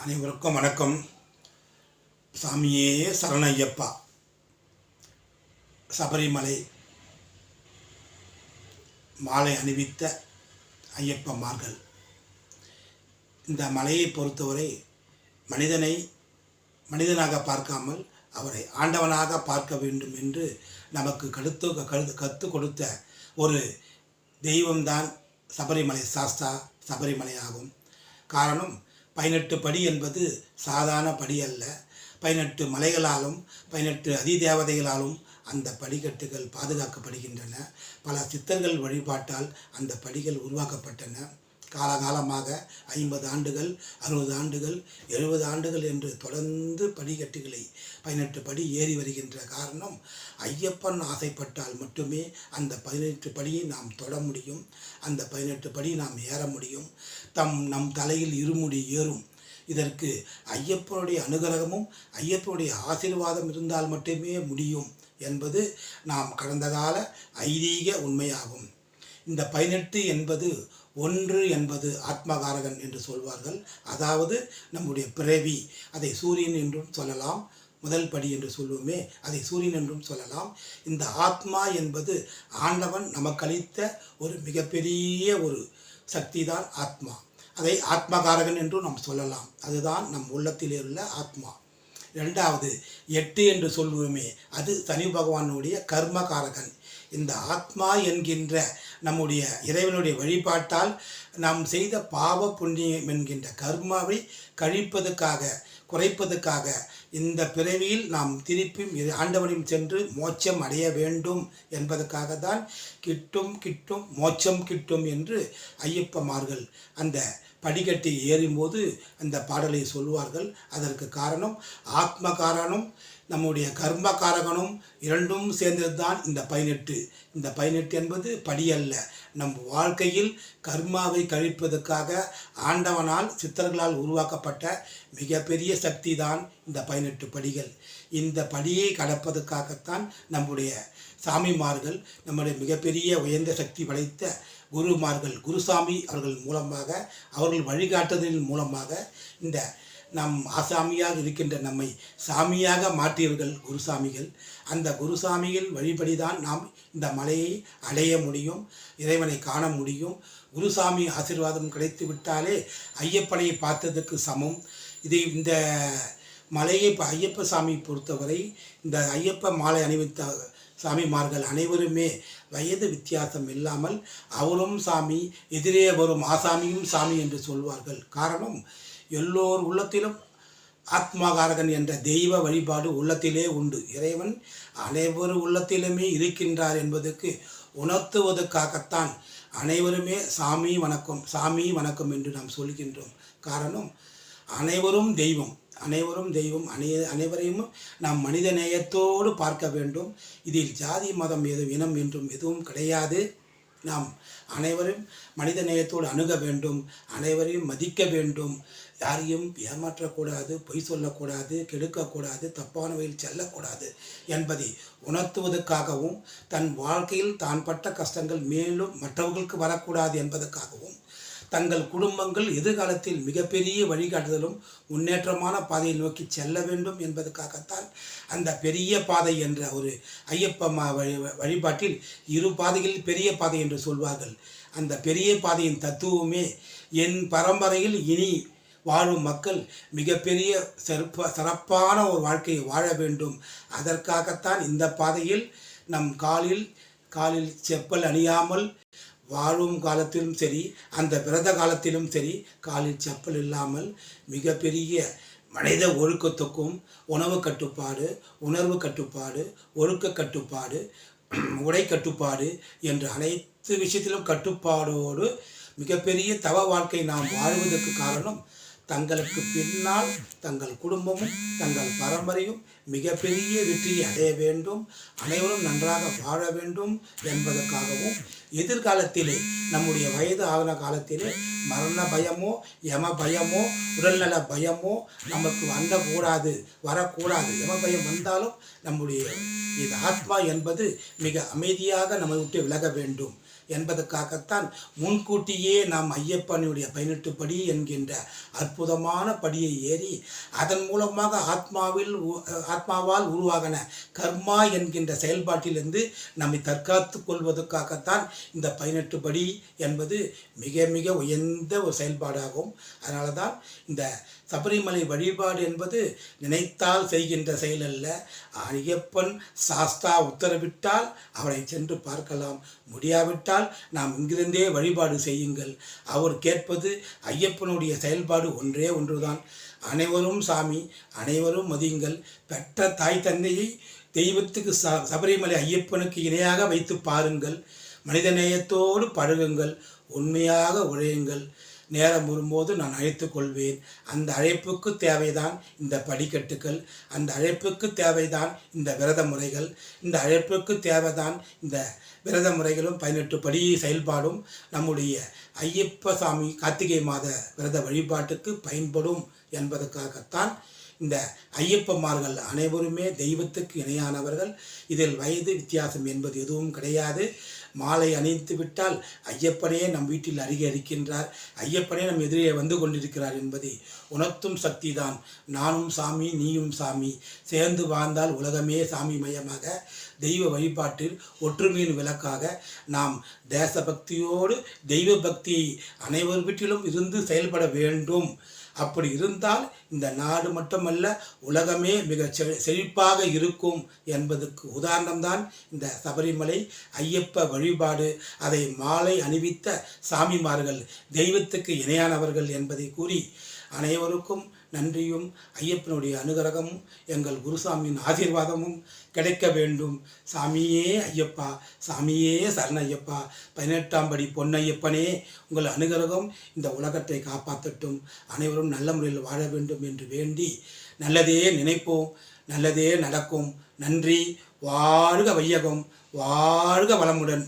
அனைவருக்கும் வணக்கம். சாமியே சரணையப்பா சபரிமலை மாலை அணிவித்த ஐயப்பமார்கள் இந்த மலையை பொறுத்தவரை மனிதனை மனிதனாக பார்க்காமல் அவரை ஆண்டவனாக பார்க்க வேண்டும் என்று நமக்கு கடுத்து கருத்து கற்றுக் கொடுத்த ஒரு தெய்வம்தான் சபரிமலை சாஸ்தா சபரிமலை ஆகும் காரணம் பதினெட்டு படி என்பது சாதாரண படி அல்ல. பதினெட்டு மலைகளாலும் பதினெட்டு அதிதேவதைகளாலும் அந்த படிக்கட்டுகள் பாதுகாக்கப்படுகின்றன. பல சித்தர்கள் வழிபாட்டால் அந்த படிகள் உருவாக்கப்பட்டன. காலகாலமாக ஐம்பது ஆண்டுகள் அறுபது ஆண்டுகள் எழுபது ஆண்டுகள் என்று தொடர்ந்து படிக்கட்டுகளை பதினெட்டு படி ஏறி வருகின்ற காரணம் ஐயப்பன் ஆசைப்பட்டால் மட்டுமே அந்த பதினெட்டு படியை நாம் தொட முடியும். அந்த பதினெட்டு படி நாம் ஏற முடியும். தம் நம் தலையில் இருமுடி ஏறும். இதற்கு ஐயப்பனுடைய அனுகிரகமும் ஐயப்பனுடைய ஆசீர்வாதம் இருந்தால் மட்டுமே முடியும் என்பது நாம் கடந்த கால ஐதீக உண்மையாகும். இந்த பதினெட்டு என்பது ஒன்று என்பது ஆத்மகாரகன் என்று சொல்வார்கள். அதாவது நம்முடைய பிறவி அதை சூரியன் என்றும் சொல்லலாம். முதல் படி என்று சொல்லுவோமே அதை சூரியன் என்றும் சொல்லலாம். இந்த ஆத்மா என்பது ஆண்டவன் நமக்களித்த ஒரு மிகப்பெரிய ஒரு சக்தி தான் ஆத்மா. அதை ஆத்மகாரகன் என்றும் நாம் சொல்லலாம். அதுதான் நம் உள்ளத்திலே உள்ள ஆத்மா. இரண்டாவது எட்டு என்று சொல்லுவோமே அது சனி பகவானுடைய கர்மகாரகன். இந்த ஆத்மா என்கின்ற நம்முடைய இறைவனுடைய வழிபாட்டால் நாம் செய்த பாவ புண்ணியம் என்கின்ற கர்மாவை கழிப்பதற்காக குறைப்பதற்காக இந்த பிறவியில் நாம் திருப்பியும் இறை- ஆண்டவனையும் சென்று மோட்சம் அடைய வேண்டும் என்பதற்காக தான் கிட்டும் கிட்டும் மோட்சம் கிட்டும் என்று ஐயப்பமார்கள் அந்த படிக்கட்டை ஏறும்போது அந்த பாடலை சொல்வார்கள். அதற்கு காரணம் ஆத்ம காரணம் நம்முடைய கர்ம காரகனும் இரண்டும் சேர்ந்தது தான் இந்த பதினெட்டு. இந்த பதினெட்டு என்பது படி அல்ல நம் வாழ்க்கையில் கர்மாவை கழிப்பதற்காக ஆண்டவனால் சித்தர்களால் உருவாக்கப்பட்ட மிகப்பெரிய சக்தி தான் இந்த பதினெட்டு படிகள். இந்த படியை கடப்பதற்காகத்தான் நம்முடைய சாமிமார்கள் நம்முடைய மிகப்பெரிய உயர்ந்த சக்தி படைத்த குருமார்கள் குருசாமி அவர்கள் மூலமாக அவர்கள் வழிகாட்டுதலின் மூலமாக இந்த நம் ஆசாமியாக இருக்கின்ற நம்மை சாமியாக மாற்றியவர்கள் குருசாமிகள். அந்த குருசாமிகள் வழிபடிதான் நாம் இந்த மலையை அடைய முடியும் இறைவனை காண முடியும். குருசாமி ஆசீர்வாதம் கிடைத்து விட்டாலே ஐயப்பனை பார்த்ததுக்கு சமம். இது இந்த மலையை இப்போ ஐயப்ப சாமி பொறுத்தவரை இந்த ஐயப்ப மாலை அணிவித்த சாமிமார்கள் அனைவருமே வயது வித்தியாசம் இல்லாமல் அவரும் சாமி எதிரே வரும் ஆசாமியும் சாமி என்று சொல்வார்கள். காரணம் எல்லோர் உள்ளத்திலும் ஆத்மாகாரகன் என்ற தெய்வ வழிபாடு உள்ளத்திலே உண்டு. இறைவன் அனைவர் உள்ளத்திலுமே இருக்கின்றார் என்பதற்கு உணர்த்துவதற்காகத்தான் அனைவருமே சாமி வணக்கம் சாமி வணக்கம் என்று நாம் சொல்கின்றோம். காரணம் அனைவரும் தெய்வம். அனைவரும் தெய்வம் அனை அனைவரையும் நாம் மனித நேயத்தோடு பார்க்க வேண்டும். இதில் ஜாதி மதம் எதுவும் இனம் என்றும் எதுவும் கிடையாது. நாம் அனைவரும் மனித நேயத்தோடு அணுக வேண்டும். அனைவரையும் மதிக்க வேண்டும். யாரையும் ஏமாற்றக்கூடாது பொய் சொல்லக்கூடாது கெடுக்கக்கூடாது தப்பான வழியில் செல்லக்கூடாது என்பதை உணர்த்துவதற்காகவும் தன் வாழ்க்கையில் தான் பட்ட கஷ்டங்கள் மேலும் மற்றவர்களுக்கு வரக்கூடாது என்பதற்காகவும் தங்கள் குடும்பங்கள் எதிர்காலத்தில் மிகப்பெரிய வழிகாட்டுதலும் முன்னேற்றமான பாதையை நோக்கி செல்ல வேண்டும் என்பதற்காகத்தான் அந்த பெரிய பாதை என்ற ஒரு ஐயப்ப வழி வழிபாட்டில் இரு பாதைகளில் பெரிய பாதை என்று சொல்வார்கள். அந்த பெரிய பாதையின் தத்துவமே என் பரம்பரையில் இனி வாழும் மக்கள் மிகப்பெரிய சிறப்ப சிறப்பான ஒரு வாழ்க்கையை வாழ வேண்டும். அதற்காகத்தான் இந்த பாதையில் நம் காலில் காலில் செப்பல் அணியாமல் வாழும் காலத்திலும் சரி அந்த விரத காலத்திலும் சரி காலில் செப்பல் இல்லாமல் மிகப்பெரிய மனித ஒழுக்கத்துக்கும் உணவு கட்டுப்பாடு உணர்வு கட்டுப்பாடு ஒழுக்க கட்டுப்பாடு உடை கட்டுப்பாடு என்ற அனைத்து விஷயத்திலும் கட்டுப்பாடோடு மிகப்பெரிய தவ வாழ்க்கை நாம் வாழ்வதற்கு காரணம் தங்களுக்கு பின்னால் தங்கள் குடும்பமும் தங்கள் பரம்பரையும் மிகப்பெரிய வெற்றியை அடைய வேண்டும் அனைவரும் நன்றாக வாழ வேண்டும் என்பதற்காகவும் எதிர்காலத்திலே நம்முடைய வயது ஆகின காலத்திலே மரண பயமோ யம பயமோ உடல்நல பயமோ நமக்கு வந்தக்கூடாது வரக்கூடாது. யம பயம் வந்தாலும் நம்முடைய இது ஆத்மா என்பது மிக அமைதியாக நம்மை விட்டு விலக வேண்டும். என்பதற்காகத்தான் முன்கூட்டியே நாம் ஐயப்பனுடைய பதினெட்டு படி என்கின்ற அற்புதமான படியை ஏறி அதன் மூலமாக ஆத்மாவில் உ- ஆத்மாவால் உருவாகின கர்மா என்கின்ற செயல்பாட்டிலிருந்து நம்மை தற்காத்து கொள்வதற்காகத்தான் இந்த பதினெட்டு படி என்பது மிக மிக உயர்ந்த ஒரு செயல்பாடாகும். அதனால தான் இந்த சபரிமலை வழிபாடு என்பது நினைத்தால் செய்கின்ற செயல் அல்ல. ஐயப்பன் சாஸ்தா உத்தரவிட்டால் அவனை சென்று பார்க்கலாம். முடியாவிட்டால் நாம் இங்கிருந்தே வழிபாடு செய்யுங்கள். அவர் கேட்பது ஐயப்பனுடைய செயல்பாடு ஒன்றே ஒன்றுதான். அனைவரும் சாமி அனைவரும் மதியுங்கள். பெற்ற தாய் தந்தையை தெய்வத்துக்கு ச சபரிமலை ஐயப்பனுக்கு இணையாக வைத்து பாருங்கள். மனிதநேயத்தோடு பழகுங்கள். உண்மையாக உழையுங்கள். நேரம் வரும்போது நான் அழைத்து கொள்வேன். அந்த அழைப்புக்கு தேவைதான் இந்த படிக்கட்டுகள். அந்த அழைப்புக்கு தேவைதான் இந்த விரத முறைகள். இந்த அழைப்புக்கு தேவைதான் இந்த விரத முறைகளும் பதினெட்டு படி செயல்பாடும் நம்முடைய ஐயப்ப சாமி கார்த்திகை மாத விரத வழிபாட்டுக்கு பயன்படும் என்பதற்காகத்தான் இந்த ஐயப்பமார்கள் அனைவருமே தெய்வத்துக்கு இணையானவர்கள். இதில் வயது வித்தியாசம் என்பது எதுவும் கிடையாது. மாலை அணிந்து விட்டால் ஐயப்பனே நம் வீட்டில் அருகே இருக்கின்றார். ஐயப்பனே நம் எதிரே வந்து கொண்டிருக்கிறார் என்பதை உணர்த்தும் சக்தி தான் நானும் சாமி நீயும் சாமி. சேர்ந்து வாழ்ந்தால் உலகமே சாமி மயமாக. தெய்வ வழிபாட்டில் ஒற்றுமையின் விளக்காக நாம் தேசபக்தியோடு தெய்வ பக்தியை அனைவர் வீட்டிலும் இருந்து செயல்பட வேண்டும். அப்படி இருந்தால் இந்த நாடு மட்டுமல்ல உலகமே மிக செழிப்பாக இருக்கும் என்பதற்கு உதாரணம்தான் இந்த சபரிமலை ஐயப்ப வழிபாடு. அதை மாலை அணிவித்த சாமிமார்கள் தெய்வத்துக்கு இணையானவர்கள் என்பதை கூறி அனைவருக்கும் நன்றியும் ஐயப்பனுடைய அனுகிரகமும் எங்கள் குருசாமியின் ஆசீர்வாதமும் கிடைக்க வேண்டும். சாமியே ஐயப்பா சாமியே சரணஐயப்பா பதினெட்டாம் படி பொன்னையப்பனே உங்கள் அனுகிரகம் இந்த உலகத்தை காப்பாற்றட்டும். அனைவரும் நல்ல முறையில் வாழ வேண்டும் என்று வேண்டி நல்லதே நினைப்போம் நல்லதே நடக்கும். நன்றி வாழ்க வையகம் வாழ்க வளமுடன்.